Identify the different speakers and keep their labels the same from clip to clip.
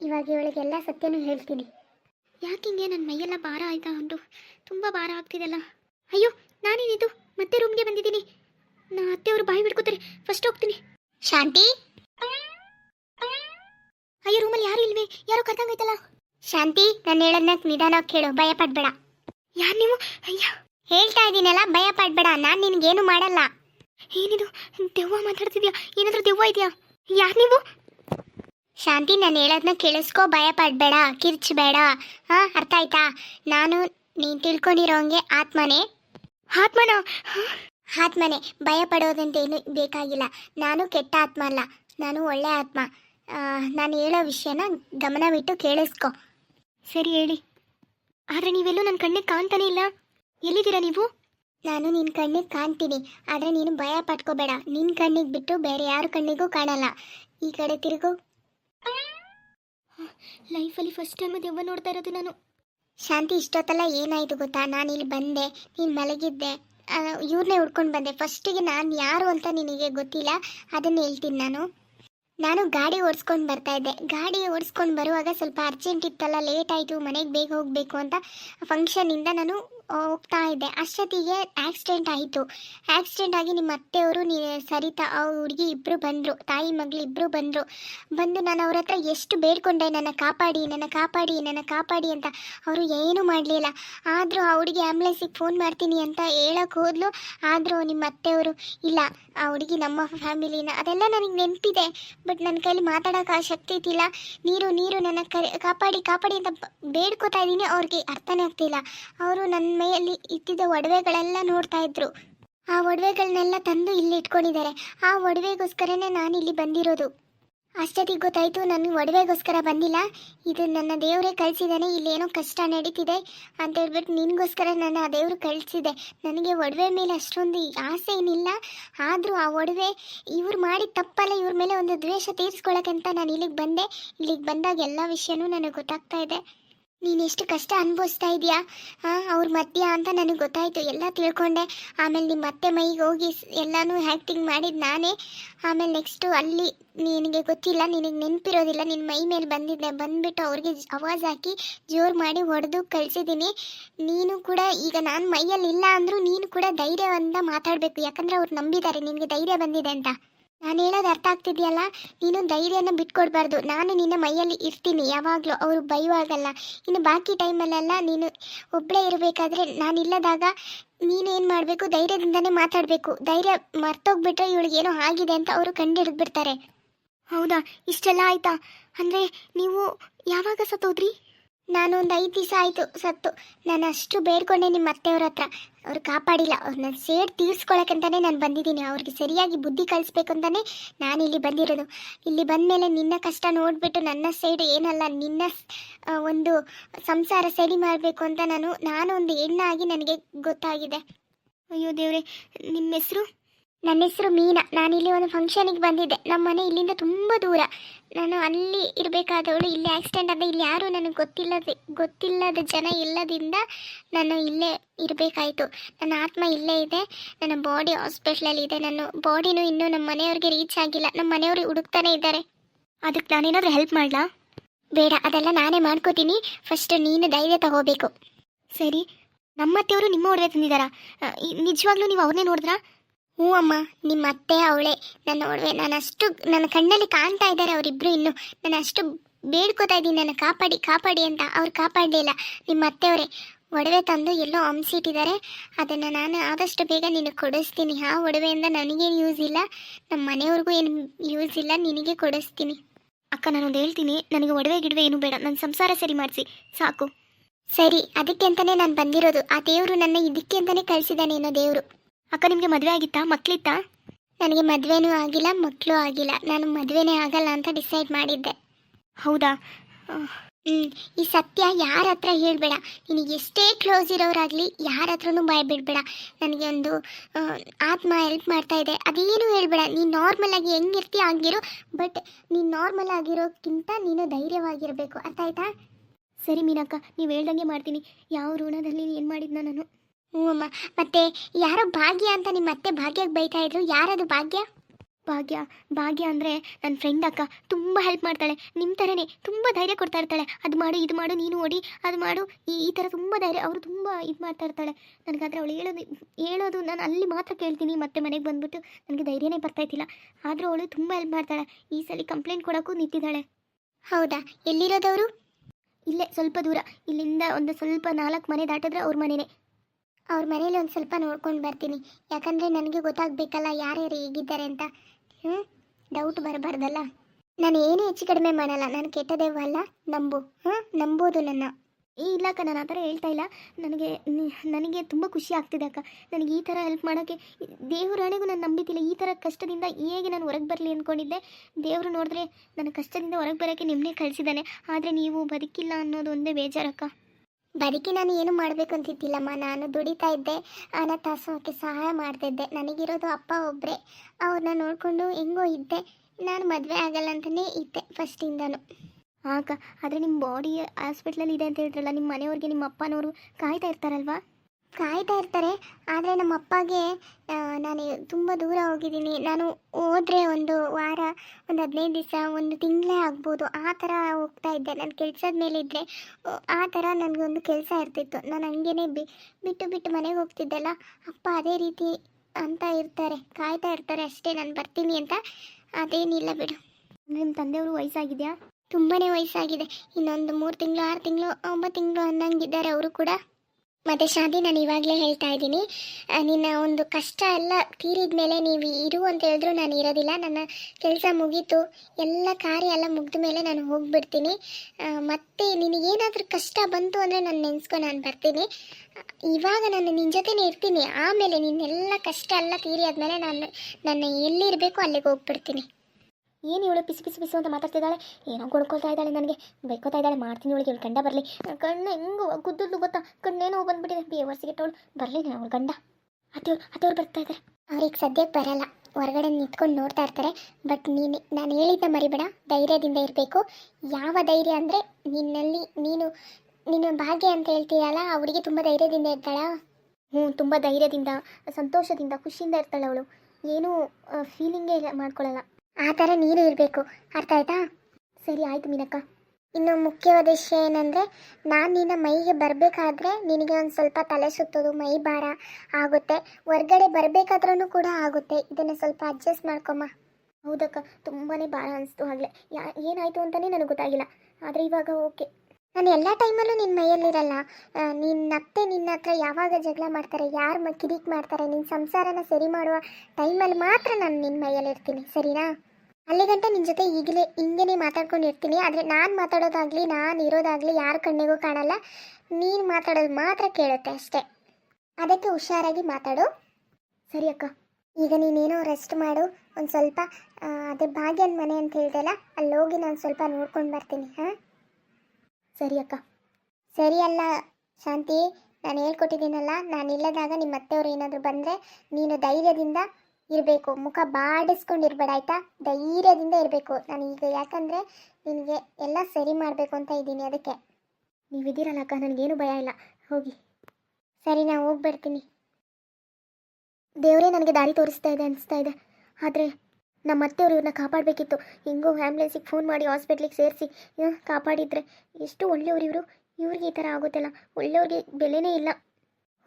Speaker 1: ಇವಾಗ ಇವಳಿಗೆಲ್ಲ ಸತ್ಯನೂ ಹೇಳ್ತೀನಿ. ಯಾಕಿಂಗೆ ನನ್ನ ಮೈಯೆಲ್ಲ ಭಾರ ಆಯ್ತಾ ಉಂಟು ತುಂಬ ಭಾರ ಆಗ್ತಿದೆಲ್ಲ. ಅಯ್ಯೋ, ನಾನೇನಿದು? ಮತ್ತೆ ರೂಮ್ಗೆ ಬಂದಿದ್ದೀನಿ. ನಾ ಅತ್ತೆಯವರು ಬಾಯಿ ಬಿಡ್ಕೋತಾರೆ. ಫಸ್ಟ್ ಹೋಗ್ತೀನಿ. ಶಾಂತಿ? ಅಯ್ಯೋ ರೂಮಲ್ಲಿ ಯಾರು ಇಲ್ವೇ? ಯಾರೋ ಕರ್ದಂಗೈತಲ್ಲ ಶಾಂತಿ, ನಾನು ಹೇಳೋದನ್ನ ನಿಧಾನವಾಗಿ ಕೇಳು. ಭಯ ಪಡ್ಬೇಡ. ಯಾರು ನೀವು? ಅಯ್ಯೋ. ಹೇಳ್ತಾ ಇದ್ದೀನಲ್ಲ, ಭಯ ಪಡ್ಬೇಡ. ನಾನು ನಿನಗೇನು ಮಾಡಲ್ಲ. ಏನಿದು? ದೆವ್ವ ಮಾತಾಡ್ತಿದ್ಯಾ? ಏನಾದ್ರೂ ದೆವ್ವ ಇದೆಯಾ? ಯಾರು ನೀವು? ಶಾಂತಿ ನಾನು ಹೇಳೋದನ್ನ ಕೇಳಿಸ್ಕೋ ಭಯ ಪಡಬೇಡ ಕಿರ್ಚಬೇಡ. ಹಾಂ ಅರ್ಥ ಆಯ್ತಾ? ನಾನು ನೀನು ತಿಳ್ಕೊಂಡಿರೋಂಗೆ ಆತ್ಮನೇ. ಆತ್ಮನ? ಆತ್ಮನೇ. ಭಯ ಪಡೋದಂತೇನು ಬೇಕಾಗಿಲ್ಲ. ನಾನು ಕೆಟ್ಟ ಆತ್ಮ ಅಲ್ಲ. ನಾನು ಒಳ್ಳೆ ಆತ್ಮ. ನಾನು ಹೇಳೋ ವಿಷಯನ ಗಮನವಿಟ್ಟು ಕೇಳಿಸ್ಕೊ. ಸರಿ ಹೇಳಿ. ಆದರೆ ನೀವೆಲ್ಲೂ ನನ್ನ ಕಣ್ಣಿಗೆ ಕಾಣ್ತಾನೆ ಇಲ್ಲ. ಎಲ್ಲಿದ್ದೀರಾ ನೀವು? ನಾನು ನಿನ್ನ ಕಣ್ಣಿಗೆ ಕಾಣ್ತೀನಿ. ಆದರೆ ನೀನು ಭಯ ಪಟ್ಕೋಬೇಡ. ನಿನ್ನ ಕಣ್ಣಿಗೆ ಬಿಟ್ಟು ಬೇರೆ ಯಾರ ಕಣ್ಣಿಗೂ ಕಾಣಲ್ಲ. ಈ ಕಡೆ ತಿರುಗು. ಲೈಫಲ್ಲಿ ಫಸ್ಟ್ ಟೈಮ್ ದೆವ್ವ ನೋಡ್ತಾ ಇರೋದು ನಾನು. ಶಾಂತಿ ಇಷ್ಟೊತ್ತಲ್ಲ ಏನಾಯ್ತು ಗೊತ್ತಾ? ನಾನು ಇಲ್ಲಿ ಬಂದೆ, ನೀನು ಮಲಗಿದ್ದೆ. ಇವ್ರನ್ನೇ ಹುಡ್ಕೊಂಡು ಬಂದೆ. ಫಸ್ಟಿಗೆ ನಾನು ಯಾರು ಅಂತ ನಿನಗೆ ಗೊತ್ತಿಲ್ಲ, ಅದನ್ನು ಹೇಳ್ತೀನಿ ನಾನು. ನಾನು ಗಾಡಿ ಓಡಿಸ್ಕೊಂಡು ಬರ್ತಾ ಇದ್ದೆ. ಗಾಡಿ ಓಡಿಸ್ಕೊಂಡು ಬರುವಾಗ ಸ್ವಲ್ಪ ಅರ್ಜೆಂಟ್ ಇತ್ತಲ್ಲ ಲೇಟ್ ಆಯಿತು, ಮನೆಗೆ ಬೇಗ ಹೋಗಬೇಕು ಅಂತ ಫಂಕ್ಷನಿಂದ ನಾನು ಹೋಗ್ತಾ ಇದ್ದೆ ಅಷ್ಟೊತ್ತಿಗೆ ಆಕ್ಸಿಡೆಂಟ್ ಆಯಿತು. ಆಕ್ಸಿಡೆಂಟ್ ಆಗಿ ನಿಮ್ಮ ಅತ್ತೆಯವರು ನೀ, ಸರಿತಾ, ಆ ಹುಡುಗಿ ಇಬ್ಬರು ಬಂದರು. ತಾಯಿ, ಮಗಳು ಇಬ್ಬರು ಬಂದರು. ಬಂದು ನಾನು ಅವ್ರ ಹತ್ರ ಎಷ್ಟು ಬೇಡ್ಕೊಂಡೆ, ನನ್ನ ಕಾಪಾಡಿ ನನ್ನ ಕಾಪಾಡಿ ನನ್ನ ಕಾಪಾಡಿ ಅಂತ ಅವರು ಏನೂ ಮಾಡಲಿಲ್ಲ. ಆದರೂ ಆ ಹುಡುಗಿ ಆ್ಯಂಬುಲೆನ್ಸಿಗೆ ಫೋನ್ ಮಾಡ್ತೀನಿ ಅಂತ ಹೇಳಕ್ಕೆ ಹೋದ್ಲು. ಆದರೂ ನಿಮ್ಮ ಅತ್ತೆಯವರು, ಇಲ್ಲ, ಆ ಹುಡುಗಿ ನಮ್ಮ ಫ್ಯಾಮಿಲಿನ ಅದೆಲ್ಲ ನನಗೆ ನೆನಪಿದೆ. ಬಟ್ ನನ್ನ ಕೈಲಿ ಮಾತಾಡೋಕೆ ಆ ಶಕ್ತಿ ಇದ್ದಿಲ್ಲ. ನೀರು ನೀರು, ನನ್ನ ಕರೆ, ಕಾಪಾಡಿ ಕಾಪಾಡಿ ಅಂತ ಬೇಡ್ಕೋತಾ ಇದ್ದೀನಿ. ಅವ್ರಿಗೆ ಅರ್ಥನೇ ಆಗ್ತಿಲ್ಲ. ಅವರು ನನ್ನ ಮೈಯಲ್ಲಿ ಇಟ್ಟಿದ್ದ ಒಡವೆಗಳೆಲ್ಲ ನೋಡ್ತಾ ಇದ್ರು. ಆ ಒಡವೆಗಳನ್ನೆಲ್ಲ ತಂದು ಇಲ್ಲಿ ಇಟ್ಕೊಂಡಿದ್ದಾರೆ. ಆ ಒಡವೆಗೋಸ್ಕರನೇ ನಾನು ಇಲ್ಲಿ ಬಂದಿರೋದು. ಅಷ್ಟೊತ್ತಿಗೆ ಗೊತ್ತಾಯಿತು ನನಗೆ ಒಡವೆಗೋಸ್ಕರ ಬಂದಿಲ್ಲ. ಇದು ನನ್ನ ದೇವರೇ ಕಳಿಸಿದ್ದಾನೆ ಏನೋ ಕಷ್ಟ ನಡೀತಿದೆ ಅಂತ ಹೇಳ್ಬಿಟ್ಟು ನಿನಗೋಸ್ಕರ ನನ್ನ ಆ ದೇವರು ಕಳಿಸಿದೆ. ನನಗೆ ಒಡವೆ ಮೇಲೆ ಅಷ್ಟೊಂದು ಆಸೆ ಏನಿಲ್ಲ. ಆದರೂ ಆ ಒಡವೆ ಇವ್ರು ಮಾಡಿ ತಪ್ಪಲ್ಲ, ಇವ್ರ ಮೇಲೆ ಒಂದು ದ್ವೇಷ ತೀರಿಸ್ಕೊಳ್ಳೋಕ್ಕಂತ ನಾನು ಇಲ್ಲಿಗೆ ಬಂದೆ. ಇಲ್ಲಿಗೆ ಬಂದಾಗ ಎಲ್ಲ ವಿಷಯನೂ ನನಗೆ ಗೊತ್ತಾಗ್ತಾ ಇದೆ. ನೀನು ಎಷ್ಟು ಕಷ್ಟ ಅನುಭವಿಸ್ತಾ ಇದೆಯಾ? ಅವ್ರ ಮಧ್ಯ ಅಂತ ನನಗೆ ಗೊತ್ತಾಯಿತು. ಎಲ್ಲ ತಿಳ್ಕೊಂಡೆ. ಆಮೇಲೆ ನಿಮ್ಮ ಅತ್ತೆ ಮೈಗೆ ಹೋಗಿ ಎಲ್ಲನೂ ಆ್ಯಕ್ಟಿಂಗ್ ಮಾಡಿದ್ದು ನಾನೇ. ಆಮೇಲೆ ನೆಕ್ಸ್ಟು ಅಲ್ಲಿ ನಿನಗೆ ಗೊತ್ತಿಲ್ಲ, ನಿನಗೆ ನೆನಪಿರೋದಿಲ್ಲ ನಿನ್ನ ಮೈ ಮೇಲೆ ಬಂದಿದ್ದೆ. ಬಂದ್ಬಿಟ್ಟು ಅವ್ರಿಗೆ ಆವಾಜ್ ಹಾಕಿ ಜೋರು ಮಾಡಿ ಹೊಡೆದು ಕಳಿಸಿದ್ದೀನಿ ನೀನು ಕೂಡ ಈಗ ನಾನು ಮೈಯಲ್ಲಿ ಇಲ್ಲ ಅಂದರೂ ನೀನು ಕೂಡ ಧೈರ್ಯವಂತ ಮಾತಾಡಬೇಕು. ಯಾಕಂದರೆ ಅವ್ರು ನಂಬಿದ್ದಾರೆ. ನಿನಗೆ ಧೈರ್ಯ ಬಂದಿದೆ ಅಂತ. ನಾನು ಹೇಳೋದು ಅರ್ಥ ಆಗ್ತಿದೆಯಲ್ಲ? ನೀನು ಧೈರ್ಯನ ಬಿಟ್ಕೊಡ್ಬಾರ್ದು. ನಾನು ನಿನ್ನ ಮೈಯಲ್ಲಿ ಇರ್ತೀನಿ. ಯಾವಾಗಲೂ ಅವರು ಭಯವಾಗಲ್ಲ ಇನ್ನು ಬಾಕಿ ಟೈಮಲ್ಲೆಲ್ಲ ನೀನು ಒಬ್ಬಳೇ ಇರಬೇಕಾದ್ರೆ ನಾನಿಲ್ಲದಾಗ ನೀನೇನು ಮಾಡಬೇಕು? ಧೈರ್ಯದಿಂದನೇ ಮಾತಾಡಬೇಕು. ಧೈರ್ಯ ಮರ್ತೋಗ್ಬಿಟ್ರೆ ಏನೋ ಆಗಿದೆ ಅಂತ ಅವರು ಕಂಡಿಡಿದ್ಬಿಡ್ತಾರೆ ಹೌದಾ? ಇಷ್ಟೆಲ್ಲ ಆಯ್ತಾ? ಅಂದರೆ ನೀವು ಯಾವಾಗ ಸತ್ತೋದ್ರಿ? ನಾನು ಒಂದು ಐದು ದಿವಸ ಆಯಿತು, ಸತ್ತು. ನಾನು ಅಷ್ಟು ಬೇಡ್ಕೊಂಡೆ ನಿಮ್ಮ ಅತ್ತೆಯವ್ರ ಹತ್ರ. ಅವ್ರು ಕಾಪಾಡಿಲ್ಲ. ನನ್ನ ಸೇಡ್ ತೀರ್ಸ್ಕೊಳಕ್ಕಂತಾನೆ ನಾನು ಬಂದಿದ್ದೀನಿ. ಅವ್ರಿಗೆ ಸರಿಯಾಗಿ ಬುದ್ಧಿ ಕಲಿಸ್ಬೇಕು ಅಂತಾನೆ ನಾನು ಇಲ್ಲಿ ಬಂದಿರೋದು. ಇಲ್ಲಿ ಬಂದ ಮೇಲೆ ನಿನ್ನ ಕಷ್ಟ ನೋಡಿಬಿಟ್ಟು ನನ್ನ ಸೈಡ್ ಏನಲ್ಲ, ನಿನ್ನ ಒಂದು ಸಂಸಾರ ಸರಿ ಮಾಡಬೇಕು ಅಂತ ನಾನು ನಾನು ಒಂದು ಹೆಣ್ಣಾಗಿ ನನಗೆ ಗೊತ್ತಾಗಿದೆ. ಅಯ್ಯೋ ದೇವ್ರೆ ನಿಮ್ಮ ಹೆಸರು? ನನ್ನ ಹೆಸರು ಮೀನಾ. ನಾನಿಲ್ಲಿ ಒಂದು ಫಂಕ್ಷನಿಗೆ ಬಂದಿದ್ದೆ. ನಮ್ಮ ಮನೆ ಇಲ್ಲಿಂದ ತುಂಬ ದೂರ. ನಾನು ಅಲ್ಲಿ ಇರಬೇಕಾದವಳು, ಇಲ್ಲಿ ಆಕ್ಸಿಡೆಂಟ್ ಆದ ಇಲ್ಲಿ ಯಾರೂ ನನಗೆ ಗೊತ್ತಿಲ್ಲದೆ, ಗೊತ್ತಿಲ್ಲದ ಜನ ಇಲ್ಲದಿಂದ ನಾನು ಇಲ್ಲೇ ಇರಬೇಕಾಯಿತು. ನನ್ನ ಆತ್ಮ ಇಲ್ಲೇ ಇದೆ. ನನ್ನ ಬಾಡಿ ಹಾಸ್ಪಿಟ್ಲಲ್ಲಿ ಇದೆ. ನನ್ನ ಬಾಡಿನೂ ಇನ್ನೂ ನಮ್ಮ ಮನೆಯವ್ರಿಗೆ ರೀಚ್ ಆಗಿಲ್ಲ. ನಮ್ಮ ಮನೆಯವರು ಹುಡುಕ್ತಾನೆ ಇದ್ದಾರೆ. ಅದಕ್ಕೆ ನಾನೇನಾದರೂ ಹೆಲ್ಪ್ ಮಾಡಲಾ? ಬೇಡ, ಅದೆಲ್ಲ ನಾನೇ ಮಾಡ್ಕೋತೀನಿ. ಫಸ್ಟ್ ನೀನು ಧೈರ್ಯ ತಗೋಬೇಕು. ಸರಿ. ನಮ್ಮತ್ತೆಯವರು ನಿಮ್ಮ ಹೊಡೆದೇ ತಂದಿದ್ದಾರಾ ನಿಜವಾಗ್ಲೂ ನೀವು ಅವ್ರನ್ನೇ ನೋಡಿದ್ರಾ? ಹ್ಞೂ ಅಮ್ಮ, ನಿಮ್ಮ ಅತ್ತೆ, ಅವಳೆ, ನನ್ನ ಒಡವೆ ನಾನು ಅಷ್ಟು ನನ್ನ ಕಣ್ಣಲ್ಲಿ ಕಾಣ್ತಾ ಇದ್ದಾರೆ ಅವರಿಬ್ಬರು ಇನ್ನು. ನಾನು ಅಷ್ಟು ಬೇಡ್ಕೋತಾ ಇದ್ದೀನಿ, ನನ್ನ ಕಾಪಾಡಿ ಕಾಪಾಡಿ ಅಂತ ಅವ್ರು ಕಾಪಾಡಲಿಲ್ಲ ನಿಮ್ಮ ಅತ್ತೆಯವರೇ, ಒಡವೆ ತಂದು ಎಲ್ಲೋ ಹಂಸಿಟ್ಟಿದ್ದಾರೆ. ಅದನ್ನು ನಾನು ಆದಷ್ಟು ಬೇಗ ನಿನಗೆ ಕೊಡಿಸ್ತೀನಿ. ಆ ಒಡವೆಯಿಂದ ನನಗೇನು ಯೂಸ್ ಇಲ್ಲ. ನಮ್ಮ ಮನೆಯವ್ರಿಗೂ ಏನು ಯೂಸ್ ಇಲ್ಲ, ನಿನಗೆ ಕೊಡಿಸ್ತೀನಿ. ಅಕ್ಕ, ನಾನೊಂದು ಹೇಳ್ತೀನಿ. ನನಗೆ ಒಡವೆ, ಗಿಡವೆ ಏನು ಬೇಡ. ನನ್ನ ಸಂಸಾರ ಸರಿ ಮಾಡಿಸಿ. ಸಾಕು. ಸರಿ, ಅದಕ್ಕೆ ಅಂತಲೇ ನಾನು ಬಂದಿರೋದು. ಆ ದೇವರು ನನ್ನ ಇದಕ್ಕೆ ಅಂತಲೇ ಕಳಿಸಿದ್ದಾನೆ ಏನೋ ದೇವರು. ಅಕ್ಕ ನಿಮಗೆ ಮದುವೆ ಆಗಿತ್ತಾ? ಮಕ್ಕಳಿತ್ತಾ ನನಗೆ ಮದುವೆನೂ ಆಗಿಲ್ಲ, ಮಕ್ಕಳು ಆಗಿಲ್ಲ. ನಾನು ಮದುವೆನೇ ಆಗಲ್ಲ ಅಂತ ಡಿಸೈಡ್ ಮಾಡಿದ್ದೆ. ಹೌದಾ? ಈ ಸತ್ಯ ಯಾರ ಹತ್ರ ಹೇಳಬೇಡ. ನಿನಗೆ ಎಷ್ಟೇ ಕ್ಲೋಸ್ ಇರೋರಾಗಲಿ ಯಾರ ಹತ್ರನೂ ಭಯ ಬಿಡಬೇಡ. ನನಗೆ ಒಂದು ಆತ್ಮ ಹೆಲ್ಪ್ ಮಾಡ್ತಾ ಇದೆ. ಅದೇನು ಹೇಳ್ಬೇಡ. ನೀನು ನಾರ್ಮಲ್ ಆಗಿ ಹೆಂಗಿರ್ತೀಯ ಹಂಗಿರು ಬಟ್ ನೀನು ನಾರ್ಮಲ್ ಆಗಿರೋಕ್ಕಿಂತ ನೀನು ಧೈರ್ಯವಾಗಿರಬೇಕು. ಅರ್ಥ ಆಯ್ತಾ? ಸರಿ ಮೀನಕ್ಕ, ನೀವು ಹೇಳ್ದಂಗೆ ಮಾಡ್ತೀನಿ. ಯಾವ ಋಣದಲ್ಲಿ ಏನು ಮಾಡಿದ್ನ ನಾನು. ಹ್ಞೂ ಅಮ್ಮ. ಮತ್ತೆ ಯಾರೋ ಭಾಗ್ಯ ಅಂತ ನಿಮ್ಮ ಅತ್ತೆ ಭಾಗ್ಯಕ್ಕೆ ಬೈತಾ ಇದ್ರು ಯಾರದು ಭಾಗ್ಯ?
Speaker 2: ಭಾಗ್ಯ ಭಾಗ್ಯ ಅಂದರೆ ನನ್ನ ಫ್ರೆಂಡ್ ಅಕ್ಕ. ತುಂಬ ಹೆಲ್ಪ್ ಮಾಡ್ತಾಳೆ. ನಿಮ್ಮ ಥರನೇ ತುಂಬ ಧೈರ್ಯ ಕೊಡ್ತಾ ಇರ್ತಾಳೆ. ಅದು ಮಾಡು ಇದು ಮಾಡು ನೀನು ಓಡಿ ಅದು ಮಾಡು. ಈ ಈ ಥರ ತುಂಬ ಧೈರ್ಯ ಅವರು ತುಂಬ ಇದು ಮಾಡ್ತಾ ಇರ್ತಾಳೆ. ನನಗಾದ್ರೆ ಅವಳು ಹೇಳೋದು ಹೇಳೋದು ನಾನು ಅಲ್ಲಿ ಮಾತ್ರ ಕೇಳ್ತೀನಿ. ಮತ್ತೆ ಮನೆಗೆ ಬಂದ್ಬಿಟ್ಟು ನನಗೆ ಧೈರ್ಯನೇ ಇದ್ದಿಲ್ಲ. ಆದರೂ ಅವಳು ತುಂಬ ಹೆಲ್ಪ್ ಮಾಡ್ತಾಳೆ. ಈ ಸಲ ಕಂಪ್ಲೇಂಟ್ ಕೊಡೋಕ್ಕೂ ನಿಂತಿದ್ದಾಳೆ.
Speaker 1: ಹೌದಾ? ಎಲ್ಲಿರೋದವರು?
Speaker 2: ಇಲ್ಲೇ ಸ್ವಲ್ಪ ದೂರ. ಇಲ್ಲಿಂದ ಒಂದು ಸ್ವಲ್ಪ ನಾಲ್ಕು ಮನೆ ದಾಟಿದ್ರೆ ಅವ್ರ ಮನೆಯೇ
Speaker 1: ಅವ್ರ ಮನೇಲಿ ಒಂದು ಸ್ವಲ್ಪ ನೋಡ್ಕೊಂಡು ಬರ್ತೀನಿ. ಯಾಕಂದರೆ ನನಗೆ ಗೊತ್ತಾಗಬೇಕಲ್ಲ ಯಾರ್ಯಾರು ಹೇಗಿದ್ದಾರೆ ಅಂತ. ಹ್ಞೂ ಡೌಟ್ ಬರಬಾರ್ದಲ್ಲ. ನಾನು ಏನೇ ಹೆಚ್ಚು ಕಡಿಮೆ ಮಾಡಲ್ಲ. ನಾನು ಕೆಟ್ಟದೇವಲ್ಲ ನಂಬು. ಹಾಂ ನಂಬೋದು ನನ್ನ.
Speaker 2: ಈ ಇಲ್ಲ ನಾನು ಆ ಥರ ಹೇಳ್ತಾ ಇಲ್ಲ. ನನಗೆ ನನಗೆ ತುಂಬ ಖುಷಿ ಆಗ್ತಿದೆ ಅಕ್ಕ. ನನಗೆ ಈ ಥರ ಹೆಲ್ಪ್ ಮಾಡೋಕ್ಕೆ ದೇವರಾಣೆಗೂ ನಾನು ನಂಬಿದ್ದಿಲ್ಲ ಈ ಥರ ಕಷ್ಟದಿಂದ ಹೇಗೆ ನಾನು ಹೊರಗೆ ಬರಲಿ ಅಂದ್ಕೊಂಡಿದ್ದೆ ದೇವರು ನೋಡಿದ್ರೆ ನನ್ನ ಕಷ್ಟದಿಂದ ಹೊರಗೆ ಬರೋಕ್ಕೆ ನಿಮ್ಮನ್ನೇ ಕಳಿಸಿದ್ದಾನೆ. ಆದರೆ ನೀವು ಬದುಕಿಲ್ಲ ಅನ್ನೋದು ಒಂದೇ ಬೇಜಾರಕ್ಕ
Speaker 1: ಬದುಕಿ ನಾನು ಏನು ಮಾಡಬೇಕು ಅಂತಿದ್ದಿಲ್ಲಮ್ಮ. ನಾನು ದುಡಿತಾ ಇದ್ದೆ ಅನಾಥಾಶ್ರಮಕ್ಕೆ ಸಹಾಯ ಮಾಡ್ತಿದ್ದೆ ನನಗಿರೋದು ಅಪ್ಪ ಒಬ್ಬರೇ ಅವ್ರನ್ನ ನೋಡಿಕೊಂಡು ಹೆಂಗೋ ಇದ್ದೆ. ನಾನು ಮದುವೆ ಆಗಲ್ಲ ಅಂತಲೇ ಇದ್ದೆ ಫಸ್ಟಿಂದನೂ.
Speaker 2: ಆಗ, ಆದರೆ ನಿಮ್ಮ ಬಾಡಿ ಹಾಸ್ಪಿಟ್ಲಲ್ಲಿ ಇದೆ ಅಂತ ಹೇಳಿದ್ರಲ್ಲ ನಿಮ್ಮ ಮನೆಯವ್ರಿಗೆ ನಿಮ್ಮ ಅಪ್ಪನವರು ಕಾಯ್ತಾ ಇರ್ತಾರಲ್ವಾ?
Speaker 1: ಕಾಯ್ತಾ ಇರ್ತಾರೆ. ಆದರೆ ನಮ್ಮ ಅಪ್ಪಗೆ ನಾನು ತುಂಬ ದೂರ ಹೋಗಿದ್ದೀನಿ. ನಾನು ಹೋದರೆ ಒಂದು ವಾರ, ಒಂದು ಹದಿನೈದು ದಿವಸ, ಒಂದು ತಿಂಗಳೇ ಆಗ್ಬೋದು. ಆ ಥರ ಹೋಗ್ತಾ ಇದ್ದೆ. ನಾನು ಕೆಲಸದ ಮೇಲೆ ಇದ್ದರೆ ಆ ಥರ ನನಗೊಂದು ಕೆಲಸ ಇರ್ತಿತ್ತು. ನಾನು ಹಂಗೇನೆ ಬಿ, ಬಿಟ್ಟು ಬಿಟ್ಟು ಮನೆಗೆ ಹೋಗ್ತಿದ್ದಲ್ಲ, ಅಪ್ಪ ಅದೇ ರೀತಿ ಅಂತ ಇರ್ತಾರೆ. ಕಾಯ್ತಾ ಇರ್ತಾರೆ ಅಷ್ಟೇ. ನಾನು ಬರ್ತೀನಿ ಅಂತ. ಅದೇನಿಲ್ಲ ಬಿಡು.
Speaker 2: ನಿಮ್ಮ ತಂದೆಯವರು ವಯಸ್ಸಾಗಿದೆಯಾ?
Speaker 1: ತುಂಬಾ ವಯಸ್ಸಾಗಿದೆ. ಇನ್ನೊಂದು ಮೂರು ತಿಂಗಳು, ಆರು ತಿಂಗಳು, ಒಂಬತ್ತು ತಿಂಗಳು ಅನ್ನಂಗಿದ್ದಾರೆ ಅವರು ಕೂಡ. ಮತ್ತೆ ಶಾದಿ ನಾನು ಇವಾಗಲೇ ಹೇಳ್ತಾ ಇದ್ದೀನಿ. ನಿನ್ನ ಒಂದು ಕಷ್ಟ ಎಲ್ಲ ತೀರಿದ ಮೇಲೆ ನೀವು ಇರು ಅಂತ ಹೇಳಿದ್ರು ನಾನು ಇರೋದಿಲ್ಲ. ನನ್ನ ಕೆಲಸ ಮುಗೀತು. ಎಲ್ಲ ಕಾರ್ಯ ಎಲ್ಲ ಮುಗಿದ ಮೇಲೆ ನಾನು ಹೋಗ್ಬಿಡ್ತೀನಿ. ಮತ್ತೆ ನಿನಗೇನಾದ್ರೂ ಕಷ್ಟ ಬಂತು ಅಂದರೆ ನಾನು ನೆನೆಸ್ಕೊಂಡು ನಾನು ಬರ್ತೀನಿ. ಇವಾಗ ನಾನು ನಿನ್ನ ಜೊತೆನೇ ಇರ್ತೀನಿ. ಆಮೇಲೆ ನಿನ್ನೆಲ್ಲ ಕಷ್ಟ ಎಲ್ಲ ತೀರಿ ಆದಮೇಲೆ ನಾನು ನನ್ನ ಎಲ್ಲಿರಬೇಕು ಅಲ್ಲಿಗೆ ಹೋಗ್ಬಿಡ್ತೀನಿ.
Speaker 2: ಏನು ಇವಳು ಪಿಸಿ ಪಿಸಿ ಪಿಸು ಅಂತ ಮಾತಾಡ್ತಿದ್ದಾಳೆ? ಏನೋ ಕೊಡ್ಕೊಳ್ತಾ ಇದ್ದಾಳೆ ನನಗೆ. ಬೈಕೋತಾ ಇದ್ದಾಳೆ ಮಾಡ್ತೀನಿ ಇವಳಿಗೆ ಇವಳು ಗಂಡ ಬರಲಿ. ಕಣ್ಣು ಹೆಂಗು ಗುದ್ದಲು ಗೊತ್ತಾ? ಕಣ್ಣೇನೋ ಬಂದ್ಬಿಟ್ಟಿದೆ. ಬೇವರ್ಸಿಗೆ ಟೋಳು ಬರಲಿ ಅವಳು ಗಂಡ. ಅತ್ತೇವ್ರು ಅದೇವ್ರು ಬರ್ತಾ ಇದ್ದಾರೆ.
Speaker 1: ಅವ್ರಿಗೆ ಸದ್ಯಕ್ಕೆ ಬರಲ್ಲ. ಹೊರಗಡೆ ನಿಂತ್ಕೊಂಡು ನೋಡ್ತಾ ಇರ್ತಾರೆ. ಬಟ್ ನೀನು ನಾನು ಹೇಳಿದ್ದ ಮರಿಬೇಡ. ಧೈರ್ಯದಿಂದ ಇರಬೇಕು. ಯಾವ ಧೈರ್ಯ ಅಂದರೆ ನಿನ್ನಲ್ಲಿ ನೀನು ನಿನ್ನ ಭಾಗ್ಯ ಅಂತ ಹೇಳ್ತೀಯಲ್ಲ ಅವಳಿಗೆ ತುಂಬ ಧೈರ್ಯದಿಂದ ಇರ್ತಾಳ?
Speaker 2: ಹ್ಞೂ ತುಂಬ ಧೈರ್ಯದಿಂದ ಸಂತೋಷದಿಂದ ಖುಷಿಯಿಂದ ಇರ್ತಾಳೆ ಅವಳು. ಏನೂ ಫೀಲಿಂಗೇ ಇಲ್ಲ ಮಾಡ್ಕೊಳ್ಳಲ್ಲ
Speaker 1: ಆ ಥರ ನೀನು ಇರಬೇಕು. ಅರ್ಥ ಆಯ್ತಾ?
Speaker 2: ಸರಿ ಆಯ್ತು ಮೀನಕ್ಕ.
Speaker 1: ಇನ್ನು ಮುಖ್ಯವಾದ ವಿಷಯ ಏನಂದರೆ, ನಾನು ನಿನ್ನ ಮೈಗೆ ಬರಬೇಕಾದ್ರೆ ನಿನಗೆ ಒಂದು ಸ್ವಲ್ಪ ತಲೆ ಸುತ್ತೋದು, ಮೈ ಭಾರ ಆಗುತ್ತೆ. ಹೊರ್ಗಡೆ ಬರಬೇಕಾದ್ರೂ ಕೂಡ ಆಗುತ್ತೆ. ಇದನ್ನು ಸ್ವಲ್ಪ ಅಡ್ಜಸ್ಟ್ ಮಾಡ್ಕೊಮ್ಮ.
Speaker 2: ಹೌದಕ್ಕ ತುಂಬಾ ಭಾರ ಅನಿಸ್ತು ಆಗಲೇ ಯಾ, ಏನಾಯಿತು ಅಂತಲೇ ನನಗೆ ಗೊತ್ತಾಗಿಲ್ಲ. ಆದರೆ ಇವಾಗ ಓಕೆ
Speaker 1: ನಾನು ಎಲ್ಲ ಟೈಮಲ್ಲೂ ನಿನ್ನ ಮೈಯಲ್ಲಿರಲ್ಲ. ನಿನ್ನ ಅತ್ತೆ ನಿನ್ನ ಹತ್ರ ಯಾವಾಗ ಜಗಳ ಮಾಡ್ತಾರೆ, ಯಾರು ಮ, ಕಿರಿಕ್ ಮಾಡ್ತಾರೆ ನಿನ್ನ ಸಂಸಾರನ ಸರಿ ಮಾಡುವ ಟೈಮಲ್ಲಿ ಮಾತ್ರ ನಾನು ನಿನ್ನ ಮೈಯಲ್ಲಿರ್ತೀನಿ, ಸರಿನಾ? ಅಲ್ಲಿಗಂಟ ನಿನ್ನ ಜೊತೆ ಈಗಲೇ, ಹಿಂಗೇನೆ ಮಾತಾಡ್ಕೊಂಡು ಇರ್ತೀನಿ. ಆದರೆ ನಾನು ಮಾತಾಡೋದಾಗಲಿ, ನಾನು ಇರೋದಾಗಲಿ ಯಾರ ಕಣ್ಣಿಗೂ ಕಾಣಲ್ಲ. ನೀನು ಮಾತಾಡೋದು ಮಾತ್ರ ಕೇಳುತ್ತೆ ಅಷ್ಟೇ. ಅದಕ್ಕೆ ಹುಷಾರಾಗಿ ಮಾತಾಡು.
Speaker 2: ಸರಿ ಅಕ್ಕ.
Speaker 1: ಈಗ ನೀನೇನೋ ರೆಸ್ಟ್ ಮಾಡು. ಒಂದು ಸ್ವಲ್ಪ ಅದೇ ಭಾಗ್ಯನ ಮನೆ ಅಂತ ಹೇಳಿದೆಲ್ಲ ಅಲ್ಲಿ ಹೋಗಿ ನಾನು ಸ್ವಲ್ಪ ನೋಡ್ಕೊಂಡು ಬರ್ತೀನಿ, ಹಾಂ?
Speaker 2: ಸರಿ ಅಕ್ಕ.
Speaker 1: ಸರಿ ಅಲ್ಲ ಶಾಂತಿ, ನಾನು ಹೇಳ್ಕೊಟ್ಟಿದ್ದೀನಲ್ಲ, ನಾನು ಇಲ್ಲದಾಗ ನಿಮ್ಮ ಅತ್ತೆಯವರು ಏನಾದರೂ ಬಂದರೆ ನೀನು ಧೈರ್ಯದಿಂದ ಇರಬೇಕು. ಮುಖ ಬಾಡಿಸ್ಕೊಂಡಿರ್ಬೇಡ, ಆಯಿತಾ? ಧೈರ್ಯದಿಂದ ಇರಬೇಕು. ನಾನು ಈಗ ಯಾಕಂದರೆ ನಿನಗೆ ಎಲ್ಲ ಸರಿ ಮಾಡಬೇಕು ಅಂತ ಇದ್ದೀನಿ ಅದಕ್ಕೆ.
Speaker 2: ನೀವಿದ್ದೀರಲ್ಲ ಅಕ್ಕ, ನನಗೇನು ಭಯ ಇಲ್ಲ. ಹೋಗಿ.
Speaker 1: ಸರಿ ನಾನು ಹೋಗ್ಬಿಡ್ತೀನಿ
Speaker 2: ದೇವರೇ ನನಗೆ ದಾರಿ ತೋರಿಸ್ತಾ ಇದೆ, ಅನಿಸ್ತಾ ಇದೆ. ಆದರೆ ನಮ್ಮ ಅತ್ತೆಯವರು ಇವ್ರನ್ನ ಕಾಪಾಡಬೇಕಿತ್ತು. ಹೆಂಗೋ ಆ್ಯಂಬುಲೆನ್ಸಿಗೆ ಫೋನ್ ಮಾಡಿ ಹಾಸ್ಪಿಟ್ಲಿಗೆ ಸೇರಿಸಿ ಕಾಪಾಡಿದ್ರೆ ಎಷ್ಟು ಒಳ್ಳೆಯವ್ರು ಇವರು. ಇವ್ರಿಗೆ ಈ ಥರ ಆಗುತ್ತಲ್ಲ ಒಳ್ಳೆಯವ್ರಿಗೆ ಬೆಲೆನೇ ಇಲ್ಲ.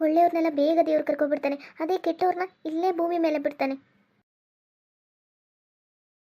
Speaker 2: ಒಳ್ಳೆಯವ್ರನ್ನೆಲ್ಲ ಬೇಗ ದೇವ್ರು ಕರ್ಕೊಬಿಡ್ತಾನೆ ಅದೇ ಕೆಟ್ಟವ್ರನ್ನ ಇಲ್ಲೇ ಭೂಮಿ ಮೇಲೆ ಬಿಡ್ತಾನೆ.